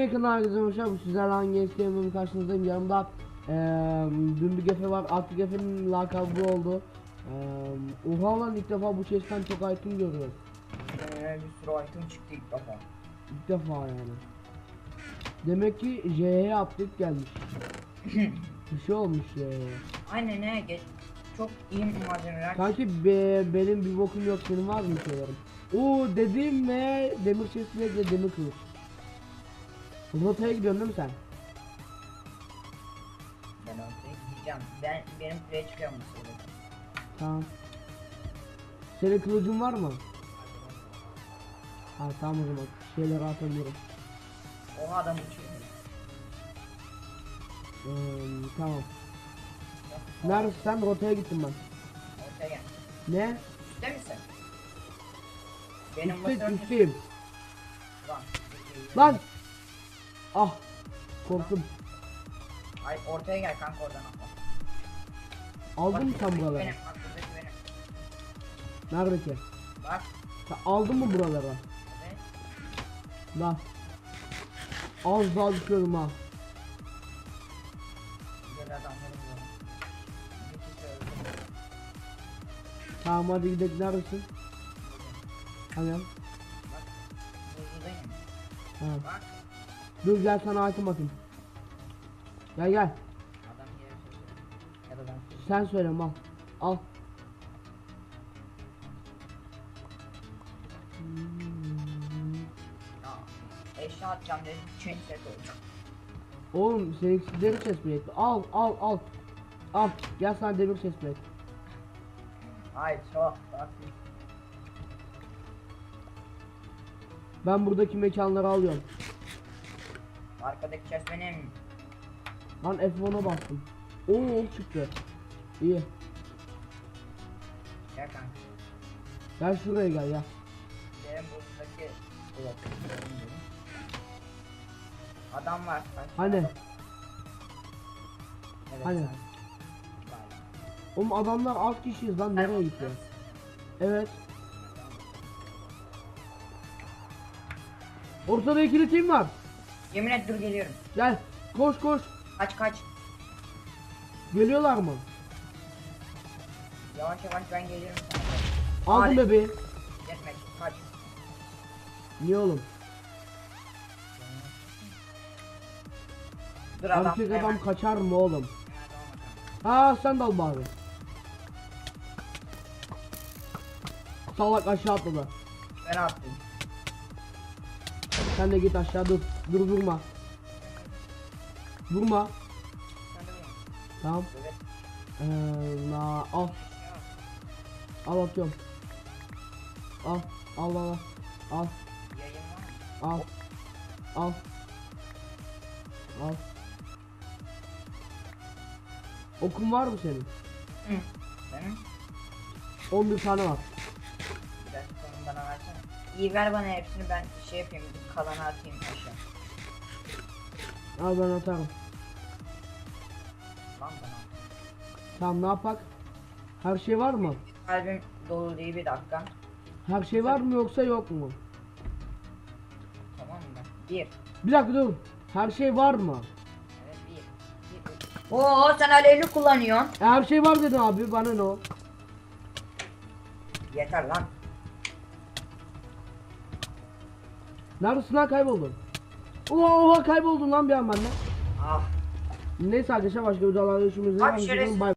yakın herkese hoş geldiniz. Sizlerle hangi eski yemeğimin karşınızdayım. Yanımda eee dün bir gefe var. Artık gefenin lakabı bu oldu. Eee oha lan ilk defa bu chest'ten çok item görüyorum. Ee, bir sürü item çıktı ilk defa. İlk defa yani. Demek ki J'ye update gelmiş. bir şey olmuş J'ye. Aynen ne geç. Çok iyi malzemeler. Kanki be, benim bir bokum yok. Senin var mı şeylerim? Oo dediğim ve demir chest'le de demir kılıç. Rotaya gidiyorsun değil mi sen? Ben ortaya gideceğim. Ben benim kuleye çıkıyorum bu sırada. Tamam. Senin kılıcın var mı? Ha tamam o zaman. Şeyleri atabilirim. O adam uçuyor. Ee, tamam. Neredesin sen? Rotaya gittim ben. Ortaya gel. Ne? Üstte misin? Benim Üstte, üstteyim. Lan. Lan! Ah! Korktum. Ay ortaya gel kanka oradan atla. Aldın mı buradaki buraları? Benim bak buradaki benim. Neredeki? Bak. Sen aldın mı buraları? Evet. Lan. Az daha düşüyorum ha. Güzel adamlarım var. Tamam hadi gidelim neredesin? Hani? Bak. Buzludayım. Ha. Bak. Dur gel sana item atayım. Gel gel. Adam yere sözüyor. Ya da ben Sen söyle al. Al. Ya, eşya atacağım dedim. Chain set oldu. Oğlum senin demir chest plate. Al al al. Al. Gel sana demir chest plate. Ay çok. Ben buradaki mekanları alıyorum. Arkadaki chest benim. Lan F1'a bastım. Oo ok çıktı. İyi. Gel kanka. Gel şuraya gel ya. Benim buradaki. Adam var. Hani? Evet, Hani? sen. Oğlum adamlar az kişiyiz lan nereye gitti? Evet. Ortada ikili team var. Yemin et dur geliyorum. Gel. Koş koş. Kaç kaç. Geliyorlar mı? Yavaş yavaş ben geliyorum sana. Aldım Hadi. bebeği. Yetmek kaç. Niye oğlum? Dur adam. Erkek hemen- adam kaçar mı oğlum? Ha sen dal bari. Salak aşağı atladı. Ben attım. Sen de git aşağı dur. Dur de vurma. Tamam. Ee, na, al. Al atıyorum. Al. Al al al. Al. Al. Al. Okun var mı senin? Benim. 11 tane var. Versene. İyi ver bana hepsini ben şey yapayım. Kalanı atayım aşağı. Al ben atarım. Lan bana. Tamam ne yapak? Her şey var mı? Kalbim dolu değil bir dakika. Her şey var mı yoksa yok mu? Tamam mı? Bir. Bir dakika dur. Her şey var mı? Evet bir. bir. Oo sen alevli kullanıyorsun. E, her şey var dedin abi bana ne o? Yeter lan. Neredesin lan kayboldun? Oha oha kayboldun lan bir an benden. Ah. Neyse arkadaşlar başka videolarda görüşmek üzere. Abi şerefsiz.